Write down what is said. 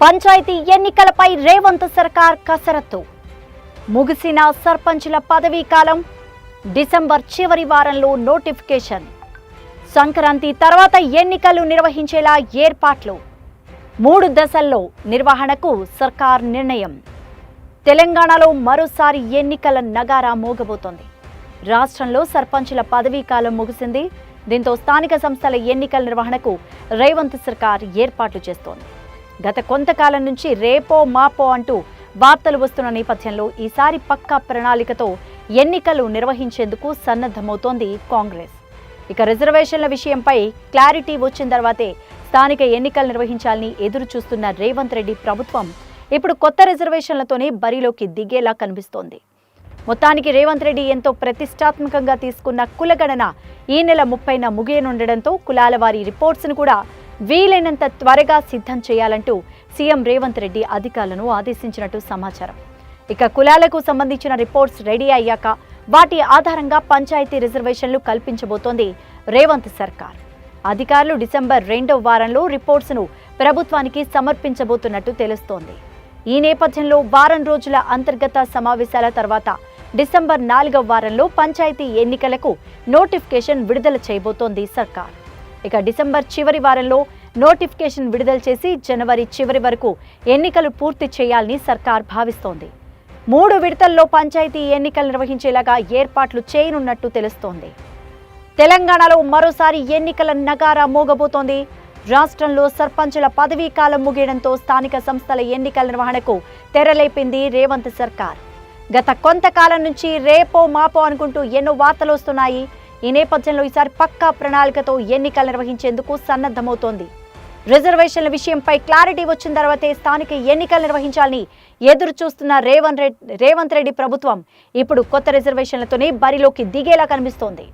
పంచాయతీ ఎన్నికలపై రేవంత్ సర్కార్ కసరత్తు. ముగిసిన సర్పంచుల పదవీ కాలం డిసెంబర్ చివరి వారంలో నోటిఫికేషన్. సంక్రాంతి తర్వాత ఎన్నికలు నిర్వహించేలా ఏర్పాట్లు. మూడు దశల్లో నిర్వహణకు సర్కార్ నిర్ణయం. తెలంగాణలో మరోసారి ఎన్నికల నగారా మోగబోతోంది. రాష్ట్రంలో సర్పంచుల పదవీ కాలం ముగిసింది. దీంతో స్థానిక సంస్థల ఎన్నికల నిర్వహణకు రేవంత్ సర్కార్ ఏర్పాట్లు చేస్తోంది. గత కొంతకాలం నుంచి రేపో మాపో అంటూ వార్తలు వస్తున్న నేపథ్యంలో ఈసారి పక్కా ప్రణాళికతో ఎన్నికలు నిర్వహించేందుకు సన్నద్ధమవుతోంది కాంగ్రెస్. ఇక రిజర్వేషన్ల విషయంపై క్లారిటీ వచ్చిన తర్వాతే స్థానిక ఎన్నికలు నిర్వహించాలని ఎదురు చూస్తున్న రేవంత్ రెడ్డి ప్రభుత్వం ఇప్పుడు కొత్త రిజర్వేషన్లతోనే బరిలోకి దిగేలా కనిపిస్తోంది. మొత్తానికి రేవంత్ రెడ్డి ఎంతో ప్రతిష్టాత్మకంగా తీసుకున్న కులగణన ఈ నెల ముప్పైన ముగియనుండడంతో కులాల వారి రిపోర్ట్స్ను కూడా వీలైనంత త్వరగా సిద్ధం చేయాలంటూ సీఎం రేవంత్ రెడ్డి అధికారులను ఆదేశించినట్టు సమాచారం. ఇక కులాలకు సంబంధించిన రిపోర్ట్స్ రెడీ అయ్యాక వాటి ఆధారంగా పంచాయతీ రిజర్వేషన్లు కల్పించబోతోంది రేవంత్ సర్కార్. అధికారులు డిసెంబర్ రెండవ వారంలో రిపోర్ట్స్ను ప్రభుత్వానికి సమర్పించబోతున్నట్టు తెలుస్తోంది. ఈ నేపథ్యంలో వారం రోజుల అంతర్గత సమావేశాల తర్వాత డిసెంబర్ నాలుగవ వారంలో పంచాయతీ ఎన్నికలకు నోటిఫికేషన్ విడుదల చేయబోతోంది సర్కార్. ఇక డిసెంబర్ చివరి వారంలో నోటిఫికేషన్ విడుదల చేసి జనవరి చివరి వరకు ఎన్నికలు పూర్తి చేయాలని సర్కార్ భావిస్తోంది. మూడు విడతల్లో పంచాయతీ ఎన్నికలు నిర్వహించేలాగా ఏర్పాట్లు చేయనున్నట్టు తెలుస్తోంది. తెలంగాణలో మరోసారి ఎన్నికల నగారా మోగబోతోంది. రాష్ట్రంలో సర్పంచుల పదవీ కాలం ముగియడంతో స్థానిక సంస్థల ఎన్నికల నిర్వహణకు తెరలేపింది రేవంత్ సర్కార్. గత కొంతకాలం నుంచి రేపో మాపో అనుకుంటూ ఎన్నో వార్తలు వస్తున్నాయి. ఈ నేపథ్యంలో ఈసారి పక్కా ప్రణాళికతో ఎన్నికలు నిర్వహించేందుకు సన్నద్ధమవుతోంది. రిజర్వేషన్ల విషయంపై క్లారిటీ వచ్చిన తర్వాతే స్థానిక ఎన్నికలు నిర్వహించాలని ఎదురు చూస్తున్న రేవంత్ రెడ్డి రేవంత్ రెడ్డి ప్రభుత్వం ఇప్పుడు కొత్త రిజర్వేషన్లతోనే బరిలోకి దిగేలా కనిపిస్తోంది.